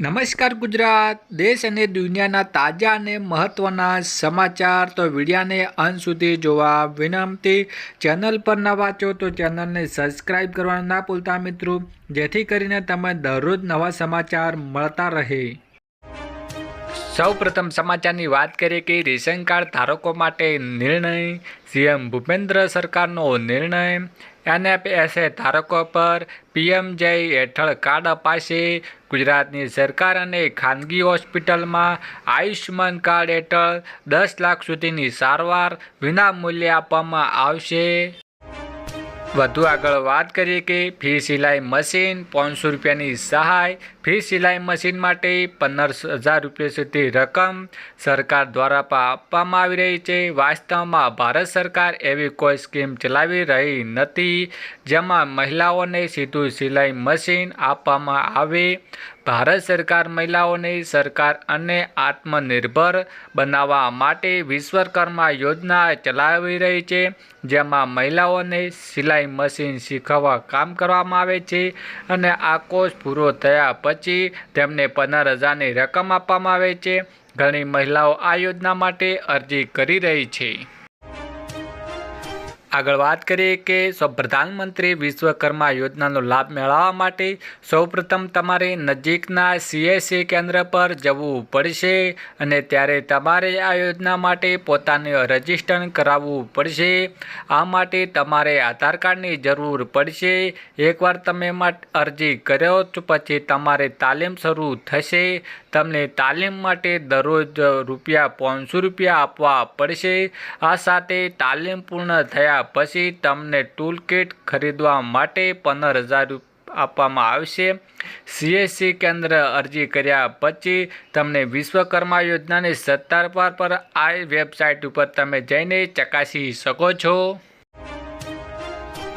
નમસ્કાર ગુજરાત. દેશ અને દુનિયાના તાજા અને મહત્ત્વના સમાચાર તો વિડીયાને અંત સુધી જોવા વિનંતી. ચેનલ પર નવા છો તો ચેનલને સબસ્ક્રાઈબ કરવાનું ના ભૂલતા મિત્રો. જેથી કરીને તમે દરરોજ નવા સમાચાર મળતા રહે. સૌ પ્રથમ સમાચારની વાત કરીએ કે રેશન કાર્ડ ધારકો માટે નિર્ણય સીએમ ભૂપેન્દ્ર સરકારનો નિર્ણય. એનએફએસએ ધારકો પર પીએમજય હેઠળ કાર્ડ અપાશે. ગુજરાતની સરકાર અને ખાનગી હોસ્પિટલમાં આયુષ્યમાન કાર્ડ હેઠળ દસ લાખ સુધીની સારવાર વિના મૂલ્યે આપવામાં આવશે. વધુ આગળ વાત કરીએ કે ફી સિલાઈ મશીન, પાંચસો રૂપિયાની સહાય, ફી સિલાઈ મશીન માટે પંદર હજાર રૂપિયા સુધી રકમ સરકાર દ્વારા આપવામાં આવી રહી છે. વાસ્તવમાં ભારત સરકાર એવી કોઈ સ્કીમ ચલાવી રહી નથી. જેમાં મહિલાઓને સીધું સિલાઈ મશીન આપવામાં આવે. ભારત સરકાર મહિલાઓને સરકાર અને આત્મનિર્ભર બનાવવા માટે વિશ્વકર્મા યોજના ચલાવી રહી છે, જેમાં મહિલાઓને સિલાઈ મશીન શીખવવા કામ કરવામાં આવે છે અને આ કોર્સ પૂરો થયા પછી તેમને પંદર હજારની રકમ આપવામાં આવે છે. ઘણી મહિલાઓ આ યોજના માટે અરજી કરી રહી છે. આગળ વાત કરીએ કે સૌ પ્રધાનમંત્રી વિશ્વકર્મા યોજનાનો લાભ મેળવવા માટે સૌપ્રથમ તમારે નજીકના સીએસસી કેન્દ્ર પર જવું પડશે અને ત્યારે તમારે આ યોજના માટે પોતાને રજિસ્ટર કરાવવું પડશે. આ માટે તમારે આધાર કાર્ડની જરૂર પડશે. એકવાર તમે અરજી કર્યો તો પછી તમારે તાલીમ શરૂ થશે. તમને તાલીમ માટે દરરોજ રૂપિયા પાંચસો રૂપિયા આપવા પડશે. આ સાથે તાલીમ પૂર્ણ થયા પછી તમને ટૂલ કિટ ખરીદવા માટે પંદર હજાર આપવામાં આવશે. સીએસસી કેન્દ્ર અરજી કર્યા પછી તમને વિશ્વકર્મા યોજનાની સત્તાર પર પર આ વેબસાઇટ ઉપર તમે જઈને ચકાસી શકો છો.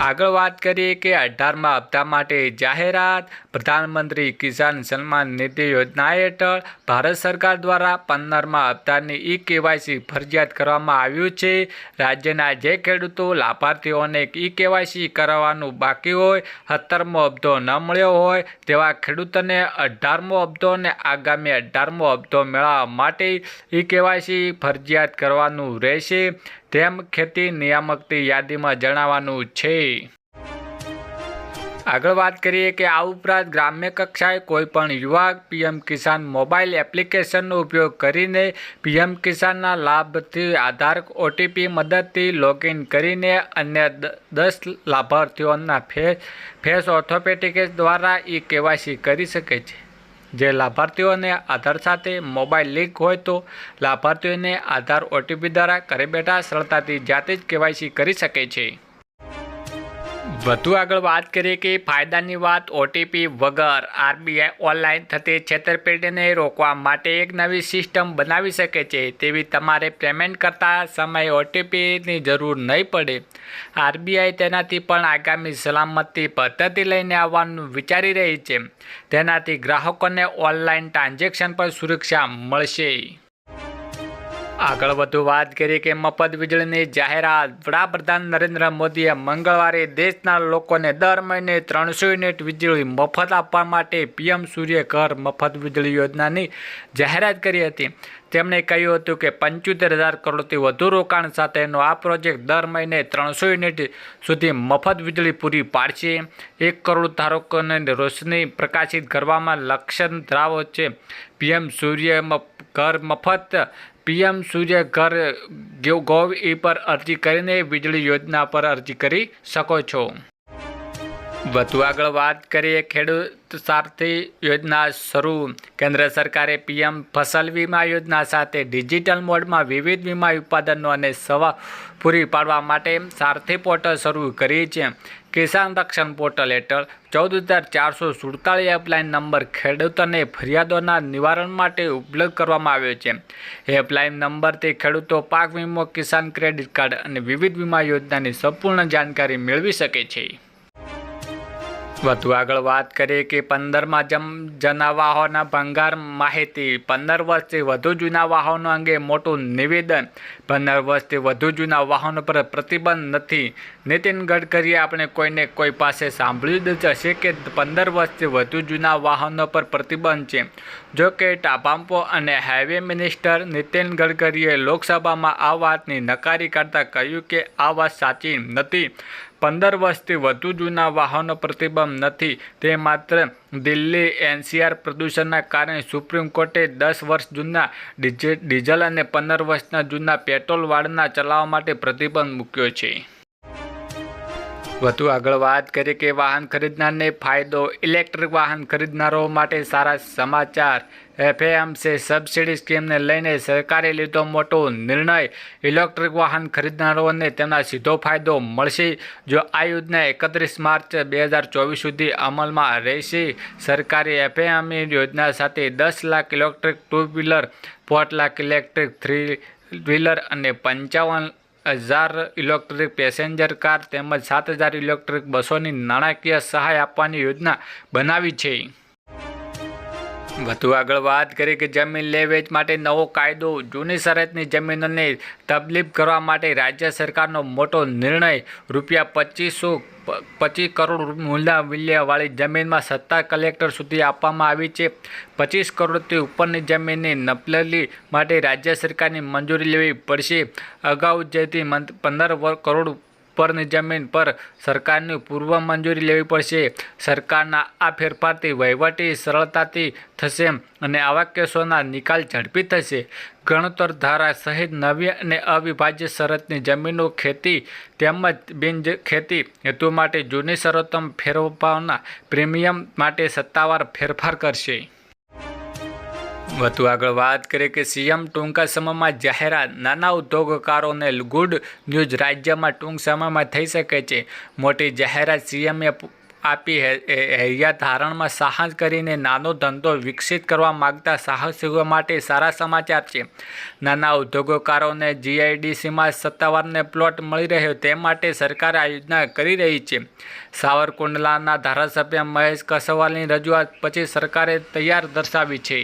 આગળ વાત કરીએ કે અઢારમા હપ્તા માટે જાહેરાત. પ્રધાનમંત્રી કિસાન સન્માન નિધિ યોજના હેઠળ ભારત સરકાર દ્વારા પંદરમાં હપ્તાની ઈ કેવાયસી ફરજિયાત કરવામાં આવ્યું છે. રાજ્યના જે ખેડૂતો, લાભાર્થીઓને ઈ કેવાયસી કરાવવાનું બાકી હોય, સત્તરમો હપ્તો ન મળ્યો હોય તેવા ખેડૂતોને અઢારમો હપ્તો અને આગામી અઢારમો હપ્તો મેળવવા માટે ઈ કેવાયસી ફરજિયાત કરવાનું રહેશે. તેમ ખેતી નિયામકની યાદીમાં જણાવવાનું છે. આગળ વાત કરીએ કે આ ઉપરાંત ગ્રામ્ય કક્ષાએ કોઈપણ યુવા પીએમ કિસાન મોબાઈલ એપ્લિકેશનનો ઉપયોગ કરીને પીએમ કિસાનના લાભથી આધાર ઓટીપી મદદથી લોગિન કરીને અન્ય દસ લાભાર્થીઓના ફેસ ફેસ ઓર્થોપેટિક્સ દ્વારા ઈ કેવાયસી કરી શકે છે. જે લાભાર્થીઓને આધાર સાથે મોબાઈલ લિંક હોય તો લાભાર્થીઓને આધાર ઓટીપી દ્વારા ઘરે બેઠા સરળતાથી જાતે જ કેવાયસી કરી શકે છે. વધુ આગળ વાત કરીએ કે ફાયદાની વાત ઓટીપી વગર આરબીઆઈ ઓનલાઈન થતી છેતરપિંડીને રોકવા માટે એક નવી સિસ્ટમ બનાવી શકે છે તેવી તમારે પેમેન્ટ કરતા સમયે ઓટીપીની જરૂર નહીં પડે. આરબીઆઈ તેનાથી પણ આગામી સલામતી પદ્ધતિ લઈને આવવાનું વિચારી રહી છે. તેનાથી ગ્રાહકોને ઓનલાઈન ટ્રાન્ઝેક્શન પર સુરક્ષા મળશે. આગળ વધુ વાત કરીએ કે મફત વીજળીની જાહેરાત વડાપ્રધાન નરેન્દ્ર મોદીએ મંગળવારે દેશના લોકોને દર મહિને ત્રણસો યુનિટ વીજળી મફત આપવા માટે પીએમ સૂર્ય ઘર મફત વીજળી યોજનાની જાહેરાત કરી હતી. તેમણે કહ્યું હતું કે પંચોતેર હજાર કરોડથી વધુ રોકાણ સાથેનો આ પ્રોજેક્ટ દર મહિને ત્રણસો યુનિટ સુધી મફત વીજળી પૂરી પાડશે. એક કરોડ ધારકોને રોશની પ્રકાશિત કરવામાં લક્ષ્ય ધરાવો છે. પીએમ સૂર્ય ઘર મફત પીએમ સૂર્ય ઘર ગોવ એ પર અરજી કરીને વીજળી યોજના પર અરજી કરી શકો છો. વધુ આગળ વાત કરીએ ખેડૂત સારથી યોજના શરૂ. કેન્દ્ર સરકારે પીએમ ફસલ વીમા યોજના સાથે ડિજિટલ મોડમાં વિવિધ વીમા ઉત્પાદનો અને સવા પૂરી પાડવા માટે સારથી પોર્ટલ શરૂ કરી છે. કિસાન રક્ષણ પોર્ટલ હેઠળ ચૌદ હજાર ચારસો સુડતાલીસ હેલ્પલાઇન નંબર ખેડૂતોને ફરિયાદોના નિવારણ માટે ઉપલબ્ધ કરવામાં આવ્યો છે. હેલ્પલાઇન નંબરથી ખેડૂતો પાક વીમો, કિસાન ક્રેડિટ કાર્ડ અને વિવિધ વીમા યોજનાની સંપૂર્ણ જાણકારી મેળવી શકે છે. વધુ આગળ વાત કરીએ કે પંદરમાં જમ જના વાહનના ભંગાર માહિતી. પંદર વર્ષથી વધુ જૂના વાહનો અંગે મોટું નિવેદન. પંદર વર્ષથી વધુ જૂના વાહનો પર પ્રતિબંધ નથી. નીતિન ગડકરીએ આપણે કોઈને કોઈ પાસે સાંભળ્યું જ હશે કે પંદર વર્ષથી વધુ જૂના વાહનો પર પ્રતિબંધ છે. જો કે ટાપામ્પો અને હાઈવે મિનિસ્ટર નીતિન ગડકરીએ લોકસભામાં આ વાતની નકારી કાઢતા કહ્યું કે આ વાત સાચી નથી. પંદર વર્ષથી વધુ જૂના વાહનો પ્રતિબંધ નથી. તે માત્ર દિલ્હી એનસીઆર પ્રદૂષણના કારણે સુપ્રીમ કોર્ટે દસ વર્ષ જૂના ડીઝલ અને પંદર વર્ષના જૂના પેટ્રોલ વાળના ચલાવવા માટે પ્રતિબંધ મૂક્યો છે. વધુ આગળ વાત કરીએ કે વાહન ખરીદનારને ફાયદો ઇલેક્ટ્રિક વાહન ખરીદનારો માટે સારા સમાચાર. એફએમસી સબસિડી સ્કીમને લઈને સરકારે લીધો મોટો નિર્ણય. ઇલેક્ટ્રિક વાહન ખરીદનારોને તેના સીધો ફાયદો મળશે જો આ યોજના એકત્રીસ માર્ચ બે હજાર ચોવીસ સુધી અમલમાં રહેશે. સરકારે એફએમઈ યોજના સાથે દસ લાખ ઇલેક્ટ્રિક ટુ વ્હીલર, પાંચ લાખ ઇલેક્ટ્રિક થ્રી વ્હીલર અને પંચાવન હજાર ઇલેક્ટ્રિક પેસેન્જર કાર તેમજ સાત હજાર ઇલેક્ટ્રિક બસોની નાણાકીય સહાય આપવાની યોજના બનાવી છે. વધુ આગળ વાત કરી કે જમીન લે વેચ માટે નવો કાયદો જૂની સરહદની જમીનોને તબલીબ કરવા માટે રાજ્ય સરકારનો મોટો નિર્ણય રૂપિયા પચીસો પચીસ કરોડ મૂલ્ય મૂલ્યવાળી જમીનમાં સત્તા કલેક્ટર સુધી આપવામાં આવી છે. પચીસ કરોડથી ઉપરની જમીનની નપલેલી માટે રાજ્ય સરકારની મંજૂરી લેવી પડશે. અગાઉ જેથી પંદર કરોડ ઉપરની જમીન પર સરકારની પૂર્વ મંજૂરી લેવી પડશે. સરકારના આ ફેરફારથી વહીવટી સરળતાથી થશે અને આવા કેસોના નિકાલ ઝડપી થશે. ગણતર ધારા સહિત નવી અને અવિભાજ્ય શરતની જમીનો ખેતી તેમજ બિન ખેતી હેતુ માટે જૂની શરતોમાં ફેરવવાના પ્રીમિયમ માટે સત્તાવાર ફેરફાર કરશે. વધુ આગળ વાત કરીએ કે સીએમ ટૂંકા સમયમાં જાહેરાત નાના ઉદ્યોગકારોને ગુડ ન્યૂઝ રાજ્યમાં ટૂંક સમયમાં થઈ શકે છે. મોટી જાહેરાત સીએમએ આપી હૈયા ધારણમાં સાહસ કરીને નાનો ધંધો વિકસિત કરવા માગતા સાહસિકો માટે સારા સમાચાર છે. નાના ઉદ્યોગકારોને જીઆઈડીસીમાં સત્તાવારને પ્લોટ મળી રહ્યો તે માટે સરકાર આ યોજના કરી રહી છે. સાવરકુંડલાના ધારાસભ્ય મહેશ કસવાલની રજૂઆત પછી સરકારે તૈયાર દર્શાવી છે.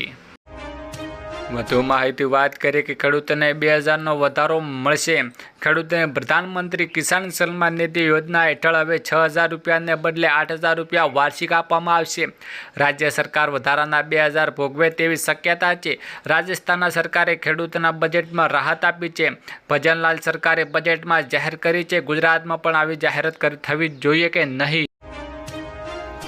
વધુ માહિતી વાત કરીએ કે ખેડૂતોને બે હજારનો વધારો મળશે. ખેડૂતોને પ્રધાનમંત્રી કિસાન સન્માન નિધિ યોજના હેઠળ હવે છ હજાર રૂપિયાને બદલે આઠ હજાર રૂપિયા વાર્ષિક આપવામાં આવશે. રાજ્ય સરકાર વધારાના બે હજાર ભોગવે તેવી શક્યતા છે. રાજસ્થાનના સરકારે ખેડૂતોના બજેટમાં રાહત આપી છે. ભજનલાલ સરકારે બજેટમાં જાહેર કરી છે. ગુજરાતમાં પણ આવી જાહેરાત થવી જોઈએ કે નહીં?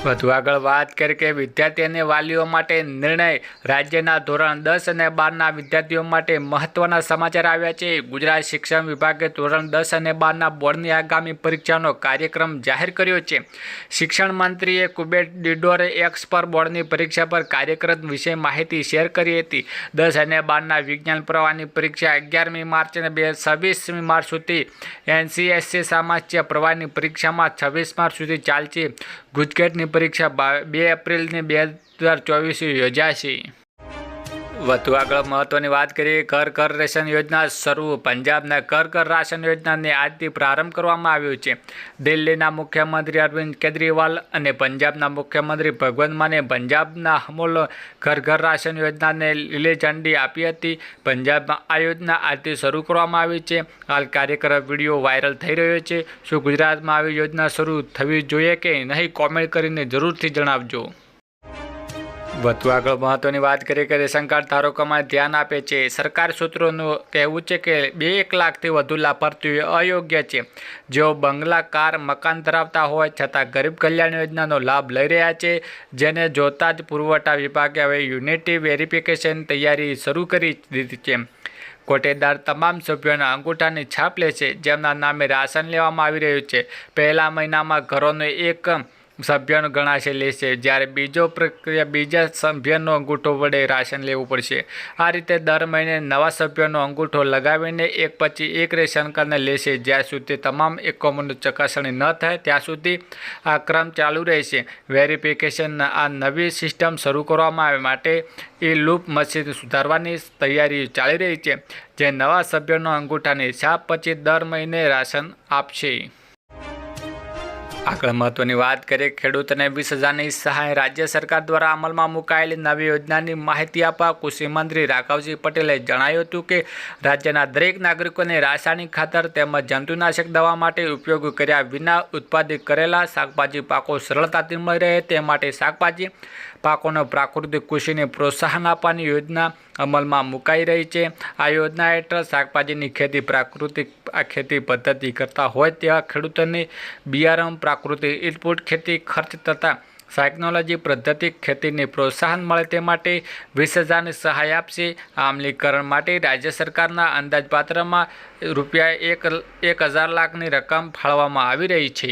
વધુ આગળ વાત કરી કે વિદ્યાર્થી અને વાલીઓ માટે નિર્ણય રાજ્યના ધોરણ દસ અને બારના વિદ્યાર્થીઓ માટે મહત્વના સમાચાર આવ્યા છે. ગુજરાત શિક્ષણ વિભાગે ધોરણ દસ અને બારના બોર્ડની આગામી પરીક્ષાનો કાર્યક્રમ જાહેર કર્યો છે. શિક્ષણ મંત્રીએ કુબેટ ડિડોરે એક્સ પર બોર્ડની પરીક્ષા પર કાર્યક્રમ વિશે માહિતી શેર કરી હતી. દસ અને બારના વિજ્ઞાન પ્રવાહની પરીક્ષા અગિયારમી માર્ચ અને બે છવ્વીસમી માર્ચ સુધી એનસીએસસી સામાજ્ય પ્રવાહની પરીક્ષામાં છવ્વીસ માર્ચ સુધી ચાલશે. ગુજકેટની પરીક્ષા બે એપ્રિલને બે હજાર ચોવીસ યોજાશે. વધુ આગળ મહત્વની વાત કરીએ ઘર ઘર રેશન યોજના શરૂ. પંજાબના ઘર ઘર રાશન યોજનાને આજથી પ્રારંભ કરવામાં આવ્યો છે. દિલ્હીના મુખ્યમંત્રી અરવિંદ કેજરીવાલ અને પંજાબના મુખ્યમંત્રી ભગવંત માને પંજાબના અમૂલ ઘર ઘર રાશન યોજનાને લીલી ઝંડી આપી હતી. પંજાબમાં આ યોજના આજથી શરૂ કરવામાં આવી છે. હાલ કાર્યક્રમ વીડિયો વાયરલ થઈ રહ્યો છે. શું ગુજરાતમાં આવી યોજના શરૂ થવી જોઈએ કે નહીં, કોમેન્ટ કરીને જરૂરથી જણાવજો. વધુ આગળ મહત્વની વાત કરીએ કે રેશનકાર્ડ ધારકોમાં ધ્યાન આપે છે. સરકાર સૂત્રોનું કહેવું છે કે બે એક લાખથી વધુ લાભાર્થીઓ અયોગ્ય છે. જેઓ બંગલા, કાર, મકાન ધરાવતા હોય છતાં ગરીબ કલ્યાણ યોજનાનો લાભ લઈ રહ્યા છે. જેને જોતા જ પુરવઠા વિભાગે હવે યુનિટી વેરિફિકેશન તૈયારી શરૂ કરી દીધી છે. કોટેદાર તમામ સભ્યોના અંગૂઠાની છાપ લેશે જેમના નામે રાશન લેવામાં આવી રહ્યું છે. પહેલા મહિનામાં ઘરોનો એક સભ્યનો ગણાશે લેશે. જ્યારે બીજો પ્રક્રિયા બીજા સભ્યનો અંગૂઠો વડે રાશન લેવું પડશે. આ રીતે દર મહિને નવા સભ્યનો અંગૂઠો લગાવીને એક પછી એક રેશન કાર્ડને લેશે. જ્યાં સુધી તમામ એકમોની ચકાસણી ન થાય, ત્યાં સુધી આ ક્રમ ચાલુ રહેશે. વેરિફિકેશન આ નવી સિસ્ટમ શરૂ કરવામાં આવે માટે એ લૂપ મશીન સુધારવાની તૈયારી ચાલી રહી છે, જે નવા સભ્યોનો અંગૂઠાની છાપ પછી દર મહિને રાશન આપશે. આગળ મહત્વની વાત કરીએ, ખેડૂતોને વીસ હજારની સહાય રાજ્ય સરકાર દ્વારા અમલમાં મુકાયેલી નવી યોજનાની માહિતી આપવા કૃષિ મંત્રી રાઘવજી પટેલે જણાવ્યું હતું કે, રાજ્યના દરેક નાગરિકોને રાસાયણિક ખાતર તેમજ જંતુનાશક દવા માટે ઉપયોગ કર્યા વિના ઉત્પાદિત કરેલા શાકભાજી પાકો સરળતાથી મળી રહે તે માટે શાકભાજી પાકોનો પ્રાકૃતિક કૃષિને પ્રોત્સાહન આપવાની યોજના અમલમાં મુકાઈ રહી છે. આ યોજના હેઠળ શાકભાજીની ખેતી પ્રાકૃતિક ખેતી પદ્ધતિ કરતા હોય તેવા ખેડૂતોને બિયારણ, પ્રાકૃતિક ઇનપુટ, ખેતી ખર્ચ તથા ટેકનોલોજી પદ્ધતિ ખેતીને પ્રોત્સાહન મળે તે માટે વીસ હજારની સહાય આપશે. આ અમલીકરણ માટે રાજ્ય સરકારના અંદાજપાત્રમાં રૂપિયા એક એક હજાર લાખની રકમ ફાળવવામાં આવી રહી છે.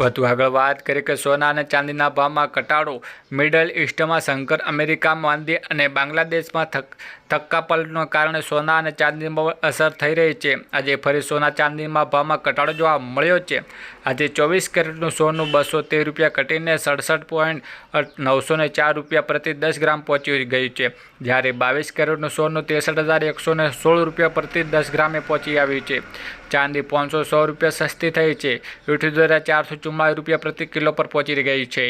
વધુ આગળ વાત કરીએ કે સોના અને ચાંદીના ભાવમાં ઘટાડો. મિડલ ઇસ્ટમાં શંકર અમેરિકા માંદી અને બાંગ્લાદેશમાં થક થક્કાપલટના કારણે સોના અને ચાંદીમાં અસર થઈ રહી છે. આજે ફરી સોના ચાંદીમાં ભાવમાં ઘટાડો જોવા મળ્યો છે. આજે ચોવીસ કેરેટનું સોનું બસો તેર રૂપિયા ઘટીને સડસઠ પોઈન્ટ નવસો ને ચાર રૂપિયા પ્રતિ દસ ગ્રામ પહોંચી ગયું છે. જ્યારે બાવીસ કેરેટનું સોનું ત્રેસઠ હજાર એકસો ને સોળ રૂપિયા પ્રતિ દસ ગ્રામે પહોંચી આવ્યું છે. ચાંદી પાંચસો સો રૂપિયા સસ્તી થઈ છે. યુટ્યુબ દ્વારા ચારસો ચુમ્માલીસ રૂપિયા પ્રતિ કિલો પર પહોંચી ગઈ છે.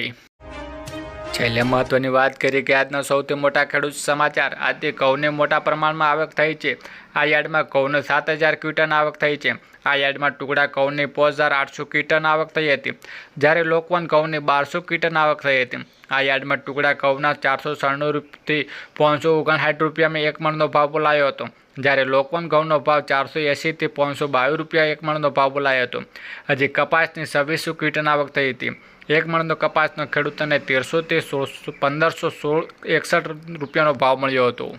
છેલ્લે મહત્વની વાત કરીએ કે આજના સૌથી મોટા ખેડૂત સમાચાર આજે ઘઉંને મોટા પ્રમાણમાં આવક થઈ છે. આ યાર્ડમાં ઘઉંને સાત હજાર ક્વિન્ટલ આવક થઈ છે. આ યાર્ડમાં ટુકડા ઘઉંની પાંચ હજાર આઠસો ક્વિન્ટલ આવક થઈ હતી. જ્યારે લોકવન ઘઉંની બારસો ક્વિન્ટલ આવક થઈ હતી. આ યાર્ડમાં ટુકડા ઘઉંના ચારસો સણનું રૂપિયાથી પાંચસો ઓગણસાઠ રૂપિયામાં એક મણનો ભાવ બોલાયો હતો. જ્યારે લોકવન ઘઉંનો ભાવ ચારસો એંસીથી પાંચસો બાવીસ રૂપિયા એક મણનો ભાવ બોલાયો હતો. હજી કપાસની છવ્વીસો ક્વિન્ટલ આવક થઈ હતી. એક મણનો કપાસનો ખેડૂતોને તેરસોથી સોળસો, પંદરસો સોળ, એકસઠ રૂપિયાનો ભાવ મળ્યો હતો.